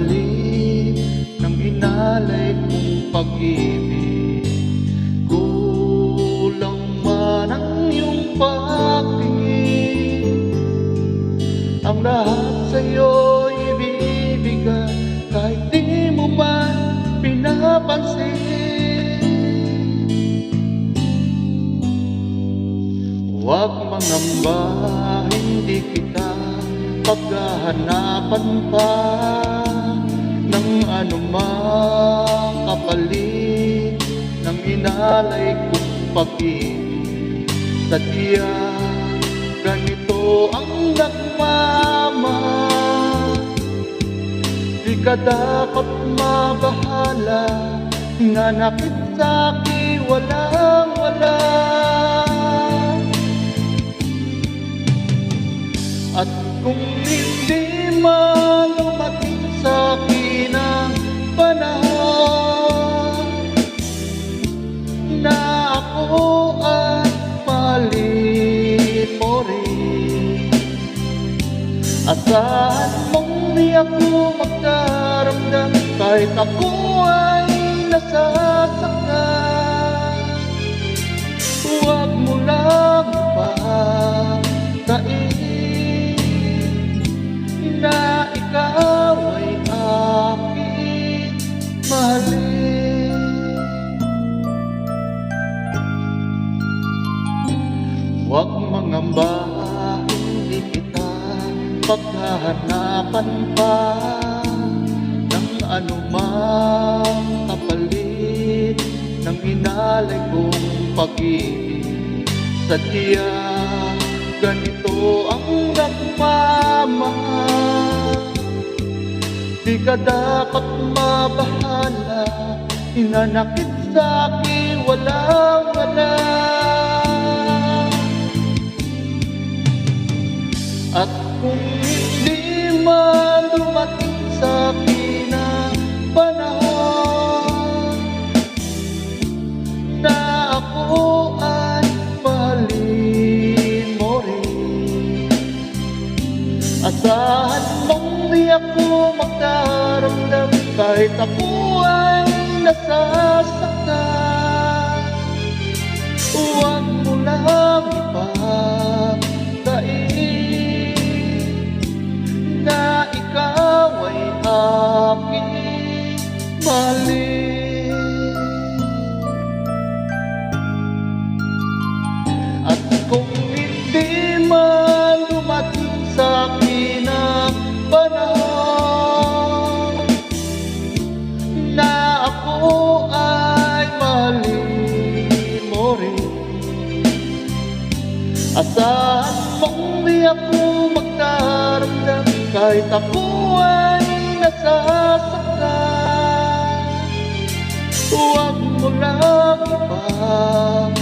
kapalit ng inalay kong pag-ibig. Kulang man ang iyong pagtingin. Ang lahat sa'yo ibibigay Kahit di mo man pinapansin. Huwag mangamba, hindi kita paghahanapan pa ng anumang kapalit ng inalay kong pag-ibig. Sadya, ganito ang nagmamahal. Di ka dapat mabahala, nanakit sa'kin walang wala. At kung hindi man dumating sa Asahan mong di ako magdaramdam Kahit ako ay paghahanapan pa ng anumang kapalit ng inalay kong pag-ibig. Sadya, ganito ang nagmamahal. Di ka dapat mabahala, hinanakit sa akin man dumating sa akin panahon na ako ay mahalin mo rin. Asahan mong di ako magdaramdam kahit ako ay nasasaktan. Huwag mo lang ipagtain rin Asahan mong di ako magdaramdam Kahit ako ay nasasaktan Huwag mo lang ipagkainin